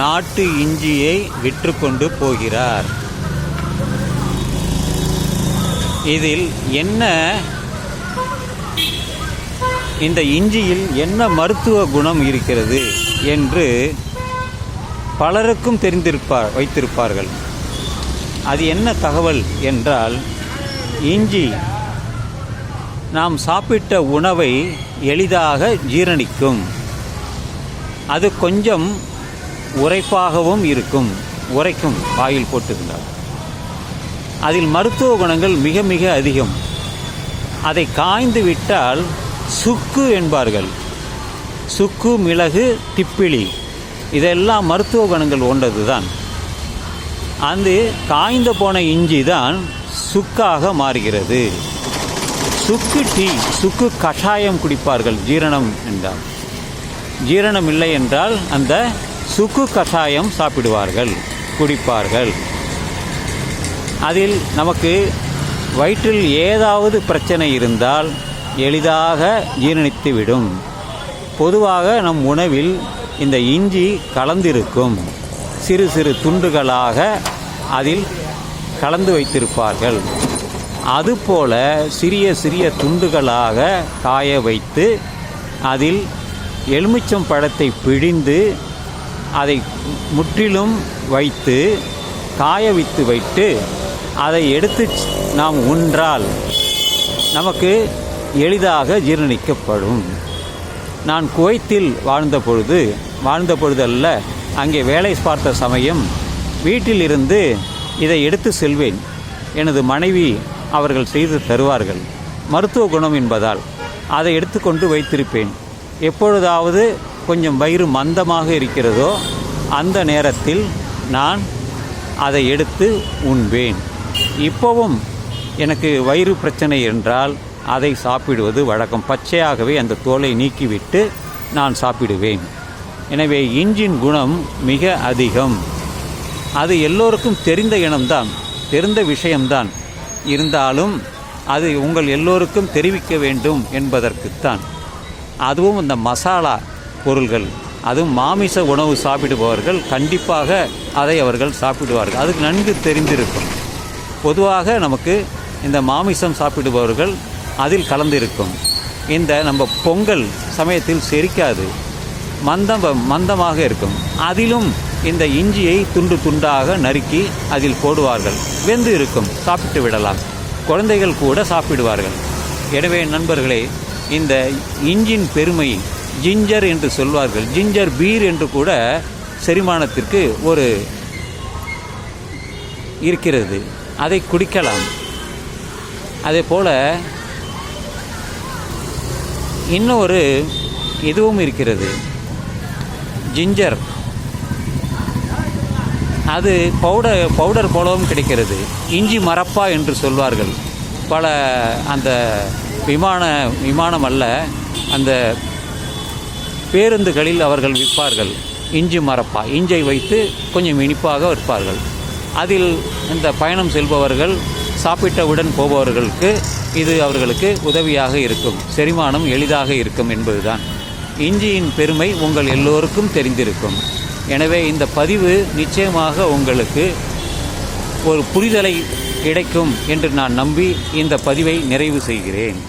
நாட்டு இஞ்சியை விற்றுக்கொண்டு போகிறார். இதில் என்ன இந்த இஞ்சியில் என்ன மருத்துவ குணம் இருக்கிறது என்று பலருக்கும் தெரிந்திருப்பார் வைத்திருப்பார்கள். அது என்ன தகவல் என்றால் இஞ்சி நாம் சாப்பிட்ட உணவை எளிதாக ஜீரணிக்கும். அது கொஞ்சம் உரைப்பாகவும் இருக்கும். உரைக்கும் வாயில் போட்டிருந்தால் அதில் மருத்துவ குணங்கள் மிக மிக அதிகம். அதை காய்ந்து விட்டால் சுக்கு என்பார்கள். சுக்கு மிளகு திப்பிலி இதெல்லாம் மருத்துவ குணங்கள் ஒன்றது தான் அது காய்ந்து போன இஞ்சி தான் சுக்காக மாறுகிறது. சுக்கு டீ சுக்கு கஷாயம் குடிப்பார்கள் ஜீரணம் என்றால். ஜீரணம் இல்லை என்றால் அந்த சுக்கு கஷாயம் சாப்பிடுவார்கள் குடிப்பார்கள். அதில் நமக்கு வயிற்றில் ஏதாவது பிரச்சனை இருந்தால் எளிதாக ஜீரணித்துவிடும். பொதுவாக நம் உணவில் இந்த இஞ்சி கலந்திருக்கும். சிறு சிறு துண்டுகளாக அதில் கலந்து வைத்திருப்பார்கள். அதுபோல சிறிய சிறிய துண்டுகளாக காய வைத்து அதில் எலுமிச்சம் பழத்தை பிழிந்து அதை முற்றிலும் வைத்து காய வைத்து வைத்து அதை எடுத்து நாம் உன்றால் நமக்கு எளிதாக ஜீரணிக்கப்படும். நான் குவைத்தில் வாழ்ந்த பொழுது வாழ்ந்த பொழுதல்ல அங்கே வேலை பார்த்த சமயம் வீட்டில் இருந்து இதை எடுத்து செல்வேன். எனது மனைவி அவர்கள் செய்து தருவார்கள். மருத்துவ குணம் என்பதால் அதை எடுத்துக்கொண்டு வைத்திருப்பேன். எப்பொழுதாவது கொஞ்சம் வயிறு மந்தமாக இருக்கிறதோ அந்த நேரத்தில் நான் அதை எடுத்து உண்பேன். இப்போவும் எனக்கு வயிறு பிரச்சனை என்றால் அதை சாப்பிடுவது வழக்கம். பச்சையாகவே அந்த தோலை நீக்கிவிட்டு நான் சாப்பிடுவேன். எனவே இஞ்சின் குணம் மிக அதிகம். அது எல்லோருக்கும் தெரிந்த இனம்தான் தெரிந்த விஷயம்தான். இருந்தாலும் அது உங்கள் எல்லோருக்கும் தெரிவிக்க வேண்டும் என்பதற்குத்தான். அதுவும் இந்த மசாலா பொருள்கள். அதுவும் மாமிச உணவு சாப்பிடுபவர்கள் கண்டிப்பாக அதை அவர்கள் சாப்பிடுவார்கள். அதுக்கு நன்கு தெரிந்திருக்கும். பொதுவாக நமக்கு இந்த மாமிசம் சாப்பிடுபவர்கள் அதில் கலந்திருக்கும். இந்த நம்ம பொங்கல் சமயத்தில் செரிக்காது. மந்தம் மந்தமாக இருக்கும். அதிலும் இந்த இஞ்சியை துண்டு துண்டாக நறுக்கி அதில் போடுவார்கள். வெந்து இருக்கும். சாப்பிட்டு விடலாம். குழந்தைகள் கூட சாப்பிடுவார்கள். எனவே நண்பர்களே இந்த இஞ்சின் பெருமை ஜிஞ்சர் என்று சொல்வார்கள். ஜிஞ்சர் பீர் என்று கூட செரிமானத்திற்கு ஒரு இருக்கிறது. அதை குடிக்கலாம். அதே போல் இன்னொரு இதுவும் இருக்கிறது. ஜிஞ்சர். அது பவுடர் பவுடர் போலவும் கிடைக்கிறது. இஞ்சி மரப்பா என்று சொல்வார்கள். பல அந்த விமான விமானம் அல்ல. அந்த பேருந்துகளில் அவர்கள் விற்பார்கள். இஞ்சி மரப்பா இஞ்சை வைத்து கொஞ்சம் இனிப்பாக விற்பார்கள். அதில் இந்த பயணம் செல்பவர்கள் சாப்பிட்டவுடன் போபவர்களுக்கு இது அவர்களுக்கு உதவியாக இருக்கும். செரிமானம் எளிதாக இருக்கும் என்பதுதான். இஞ்சியின் பெருமை உங்கள் எல்லோருக்கும் தெரிந்திருக்கும். எனவே இந்த பதிவு நிச்சயமாக உங்களுக்கு ஒரு புரிதலை கிடைக்கும் என்று நான் நம்பி இந்த பதிவை நிறைவு செய்கிறேன்.